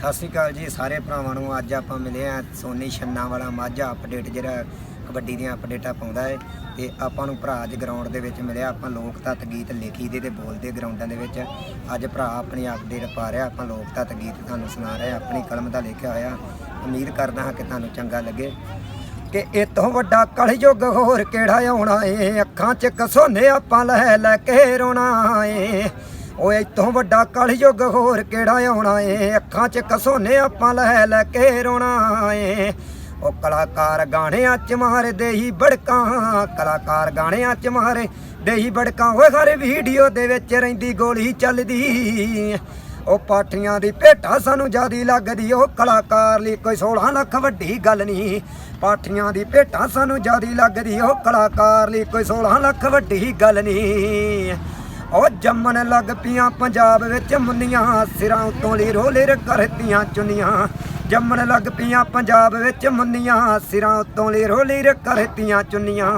ਸਤਿ ਸ਼੍ਰੀ ਅਕਾਲ ਜੀ ਸਾਰੇ ਭਰਾਵਾਂ ਨੂੰ। ਅੱਜ ਆਪਾਂ ਮਿਲੇ ਆ ਸੋਨੀ ਛੰਨਾ ਵਾਲਾ ਮਾਝਾ ਅਪਡੇਟ ਜਿਹੜਾ ਕਬੱਡੀ ਦੀਆਂ ਅਪਡੇਟਾਂ ਪਾਉਂਦਾ ਹੈ ਤੇ ਆਪਾਂ ਨੂੰ ਭਰਾ ਅੱਜ ਗਰਾਊਂਡ ਦੇ ਵਿੱਚ ਮਿਲਿਆ। ਆਪਾਂ ਲੋਕ ਤੱਤ ਗੀਤ ਲਿਖੀ ਦੇ ਤੇ ਬੋਲਦੇ ਗਰਾਊਂਡਾਂ ਦੇ ਵਿੱਚ। ਅੱਜ ਭਰਾ ਆਪਣੀ ਅਪਡੇਟ ਪਾ ਰਿਹਾ। ਆਪਾਂ ਲੋਕ ਤੱਤ ਗੀਤ ਤੁਹਾਨੂੰ ਸੁਣਾ ਰਹੇ ਆਪਣੀ ਕਲਮ ਦਾ ਲਿਖਿਆ ਹੋਇਆ। ਉਮੀਦ ਕਰਦਾ ਹਾਂ ਕਿ ਤੁਹਾਨੂੰ ਚੰਗਾ ਲੱਗੇ। ਕਿ ਇਹ ਤੋਂ ਵੱਡਾ ਕਲਯੁੱਗ ਹੋਰ ਕਿਹੜਾ ਆਉਣਾ ਏ? ਅੱਖਾਂ 'ਚ ਕਸੋਨੇ ਆਪਾਂ ਲੈ ਲੈ ਕੇ ਰੋਣਾ ਏ। ਓਏ ਇਤੋਂ ਵੱਡਾ ਕਲਯੁੱਗ ਹੋਰ ਕਿਹੜਾ ਆਉਣਾ ਏ? ਅੱਖਾਂ 'ਚ ਕਸੋਨੇ ਆਪਾਂ ਲੈ ਲੈ ਕੇ ਰੋਣਾ ਏ। ਉਹ ਕਲਾਕਾਰ ਗਾਣਿਆਂ 'ਚ ਮਾਰਦੇ ਹੀ ਬੜਕਾਂ, ਕਲਾਕਾਰ ਗਾਣਿਆਂ 'ਚ ਮਾਰੇ ਦੇ ਬੜਕਾਂ। ਓਏ ਹਰ ਵੀਡੀਓ ਦੇ ਵਿੱਚ ਰਹਿੰਦੀ ਗੋਲੀ ਚੱਲਦੀ। ਉਹ ਪਾਠੀਆਂ ਦੀ ਭੇਟਾ ਸਾਨੂੰ ਜਿਆਦੀ ਲੱਗਦੀ ਉਹ ਕਲਾਕਾਰ ਲਈ ਕੋਈ 16 ਲੱਖ ਵੱਡੀ ਗੱਲ ਨਹੀਂ ਪਾਠੀਆਂ ਦੀ ਭੇਟਾ ਸਾਨੂੰ ਜਿਆਦੀ ਲੱਗਦੀ ਉਹ ਕਲਾਕਾਰ ਲਈ ਕੋਈ 16 ਲੱਖ ਵੱਡੀ ਗੱਲ ਨਹੀਂ ਉਹ ਜੰਮਣ ਲੱਗ ਪੀਆਂ ਪੰਜਾਬ ਵਿੱਚ ਮੁੰਨੀਆਂ, ਸਿਰਾਂ ਉਤੋਂ ਲਈ ਰੋਲੇਰ ਕਰਤੀਆਂ ਚੁੰਨੀਆਂ। ਜੰਮਣ ਲੱਗ ਪੀਆਂ ਪੰਜਾਬ ਵਿੱਚ ਮੁੰਨੀਆਂ, ਸਿਰਾਂ ਉਤੋਂ ਲਈ ਰੋਲੇਰ ਕਰਤੀਆਂ ਚੁੰਨੀਆਂ।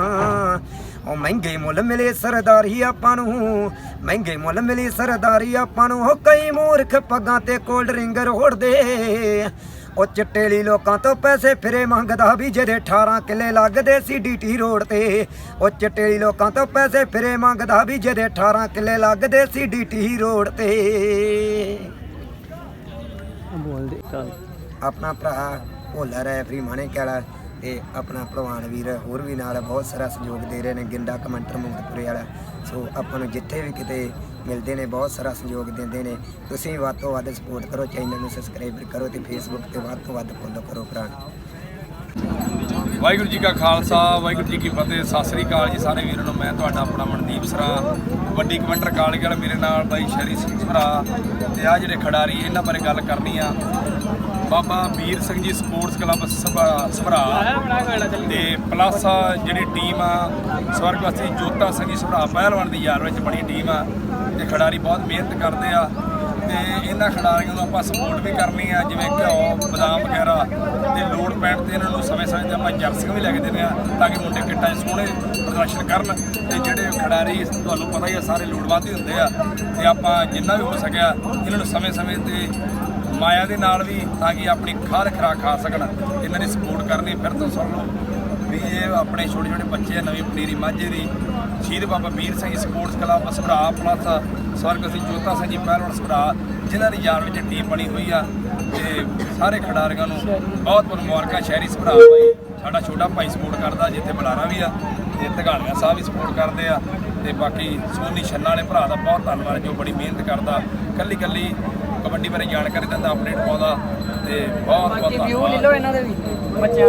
ਉਹ ਮਹਿੰਗੇ ਮੁੱਲ ਮਿਲੇ ਸਰਦਾਰੀ ਆਪਾਂ ਨੂੰ, ਮਹਿੰਗੇ ਮੁੱਲ ਮਿਲੀ ਸਰਦਾਰੀ ਆਪਾਂ ਨੂੰ। ਉਹ ਕਈ ਮੂਰਖ ਪੱਗਾਂ ਤੇ ਕੋਲਡ ਡਰਿੰਕ ਰੋੜਦੇ। ਉਹ ਚਿੱਟੇਲੀ ਲੋਕਾਂ ਤੋਂ ਪੈਸੇ ਫਿਰੇ ਮੰਗਦਾ ਵੀ ਜਿਹਦੇ 18 ਕਿੱਲੇ ਲੱਗਦੇ ਸੀ ਡੀਟੀ ਰੋਡ ਤੇ। ਉਹ ਚਿੱਟੇਲੀ ਲੋਕਾਂ ਤੋਂ ਪੈਸੇ ਫਿਰੇ ਮੰਗਦਾ ਵੀ ਜਿਹਦੇ 18 ਕਿੱਲੇ ਲੱਗਦੇ ਸੀ ਡੀਟੀ ਰੋਡ ਤੇ। ਬੋਲਦੇ। ਚੱਲ ਆਪਣਾ ਭਰਾ ਭੋਲਾ ਰੈਫਰੀ ਮਾਣੇ ਵਾਲਾ ਤੇ ਆਪਣਾ ਭਲਵਾਨ ਵੀਰ ਹੋਰ ਵੀ ਨਾਲ ਬਹੁਤ ਸਾਰਾ ਸਹਿਯੋਗ ਦੇ ਰਹੇ ਨੇ ਗਿੰਡਾ ਕਮੈਂਟਰ ਮੁਕਤਪੁਰੇ ਵਾਲਾ। ਸੋ ਆਪਾਂ ਨੂੰ ਜਿੱਥੇ ਵੀ ਕਿਤੇ ਮਿਲਦੇ ਨੇ, ਬਹੁਤ ਸਾਰਾ ਸਹਿਯੋਗ ਦਿੰਦੇ ਨੇ। ਤੁਸੀਂ ਵੱਧ ਤੋਂ ਵੱਧ ਸਪੋਰਟ ਕਰੋ ਚੈਨਲ ਨੂੰ ਸਬਸਕ੍ਰਾਈਬ ਕਰੋ ਤੇ ਫੇਸਬੁੱਕ ਤੇ ਵੱਧ ਤੋਂ ਵੱਧ ਫੋਲੋ ਕਰੋ ਭਰਾ। ਵਾਹਿਗੁਰੂ ਜੀ ਕਾ ਖਾਲਸਾ, ਵਾਹਿਗੁਰੂ ਜੀ ਕੀ ਫਤਿਹ। ਸਤਿ ਸ੍ਰੀ ਅਕਾਲ ਜੀ ਸਾਰੇ ਵੀਰਾਂ ਨੂੰ। ਮੈਂ ਤੁਹਾਡਾ ਆਪਣਾ ਮਨਦੀਪ ਸਰਾ, ਵੱਡੀ ਕਮੈਂਟਰ ਕਾਲਜ ਵਾਲਾ ਮੇਰੇ ਨਾਲ ਬਾਈ ਸ਼ਰੀ ਸਿੰਘ ਭਰਾ ਤੇ ਆ ਜਿਹੜੇ ਖਿਡਾਰੀ, ਇਹਨਾਂ ਬਾਰੇ ਗੱਲ ਕਰਨੀ ਆ। ਬਾਬਾ ਵੀਰ ਸਿੰਘ ਜੀ ਸਪੋਰਟਸ ਕਲੱਬ ਸਭਰਾ ਤੇ ਪਲੱਸ ਜਿਹੜੀ ਟੀਮ ਆ ਸਵਰਗਵਾਸੀ ਜੋਤਾ ਸਿੰਘ ਜੀ ਸਭਰਾ ਪਹਿਲਵਾਨ ਦੀ ਯਾਰ ਵਿੱਚ ਬਣੀ ਟੀਮ ਆ ਤੇ ਖਿਡਾਰੀ ਬਹੁਤ ਮਿਹਨਤ ਕਰਦੇ ਆ ਤੇ ਇਹਨਾਂ ਖਿਡਾਰੀਆਂ ਨੂੰ ਆਪਾਂ ਸਪੋਰਟ ਵੀ ਕਰਨੀ ਆ, ਜਿਵੇਂ ਘਿਓ, ਬਦਾਮ ਵਗੈਰਾ ਤੇ ਲੋਡ ਪੈਣ ਤੇ ਇਹਨਾਂ ਨੂੰ ਸਮੇਂ-ਸਮੇਂ ਤੇ ਆਪਾਂ ਜਰਸੀਆਂ ਵੀ ਲੈ ਕੇ ਦਿੰਦੇ ਆ ਤਾਂ ਕਿ ਮੁੰਡੇ ਕਿੱਟਾਂ 'ਚ ਸੋਹਣੇ ਪ੍ਰਦਰਸ਼ਨ ਕਰਨ ਤੇ ਜਿਹੜੇ ਖਿਡਾਰੀ ਤੁਹਾਨੂੰ ਪਤਾ ਹੀ ਆ, ਸਾਰੇ ਲੋੜਵੰਦ ਹੀ ਹੁੰਦੇ ਆ ਤੇ ਆਪਾਂ ਜਿੰਨਾ ਵੀ ਹੋ ਸਕਿਆ ਇਹਨਾਂ ਨੂੰ ਸਮੇਂ-ਸਮੇਂ ਤੇ ਮਾਇਆ ਦੇ ਨਾਲ ਵੀ ਤਾਂ ਕਿ ਆਪਣੀ ਖਾਦ ਖੁਰਾਕ ਖਾ ਸਕਣ ਇਹਨਾਂ ਦੀ ਸਪੋਰਟ ਕਰਨੀ ਫਿਰ ਤੋਂ ਸੁਣ ਲਓ। ਵੀ ਇਹ ਆਪਣੇ ਛੋਟੇ ਛੋਟੇ ਬੱਚੇ ਆ, ਨਵੀਂ ਪਨੀਰੀ ਮਾਝੇ ਦੀ। Shaheed Baba Veer Singh sports club Sabhra plus Swarg Singh Jota Singh ji ਪਹਿਲਵਾਨ ਸਭਰਾ ਜਿਨ੍ਹਾਂ ਦੀ ਯਾਦ ਵਿੱਚ ਟੀਮ ਬਣੀ ਹੋਈ ਆ ਤੇ ਸਾਰੇ ਖਿਡਾਰੀਆਂ ਨੂੰ ਬਹੁਤ ਬਹੁਤ ਮੁਬਾਰਕਾਂ, ਸ਼ਹਿਰੀ ਸਭਰਾ ਸਾਡਾ ਛੋਟਾ ਭਾਈ ਸਪੋਰਟ ਕਰਦਾ ਜਿੱਥੇ ਬੁਲਾਰਾ ਵੀ ਆ ਤੇ ਧਗਾਲੀਆਂ ਸਾਹਿਬ ਵੀ ਸਪੋਰਟ ਕਰਦੇ ਆ ਤੇ ਬਾਕੀ ਸੋਨੀ ਛੰਨਾ ਵਾਲੇ ਭਰਾ ਦਾ ਬਹੁਤ ਧੰਨਵਾਦ ਜੋ ਬੜੀ ਮਿਹਨਤ ਕਰਦਾ ਕੱਲੀ ਕੱਲੀ ਕਬੱਡੀ ਬਾਰੇ ਜਾਣਕਾਰੀ ਦਿੰਦਾ ਅਪਡੇਟ ਪਾਉਂਦਾ ਤੇ ਬਹੁਤ ਬਹੁਤ ਵਿਊ ਲੈ ਧੰਨਵਾਦ ਲਓ ਇਹਨਾਂ ਦੇ ਵੀ ਬੱਚਿਆਂ।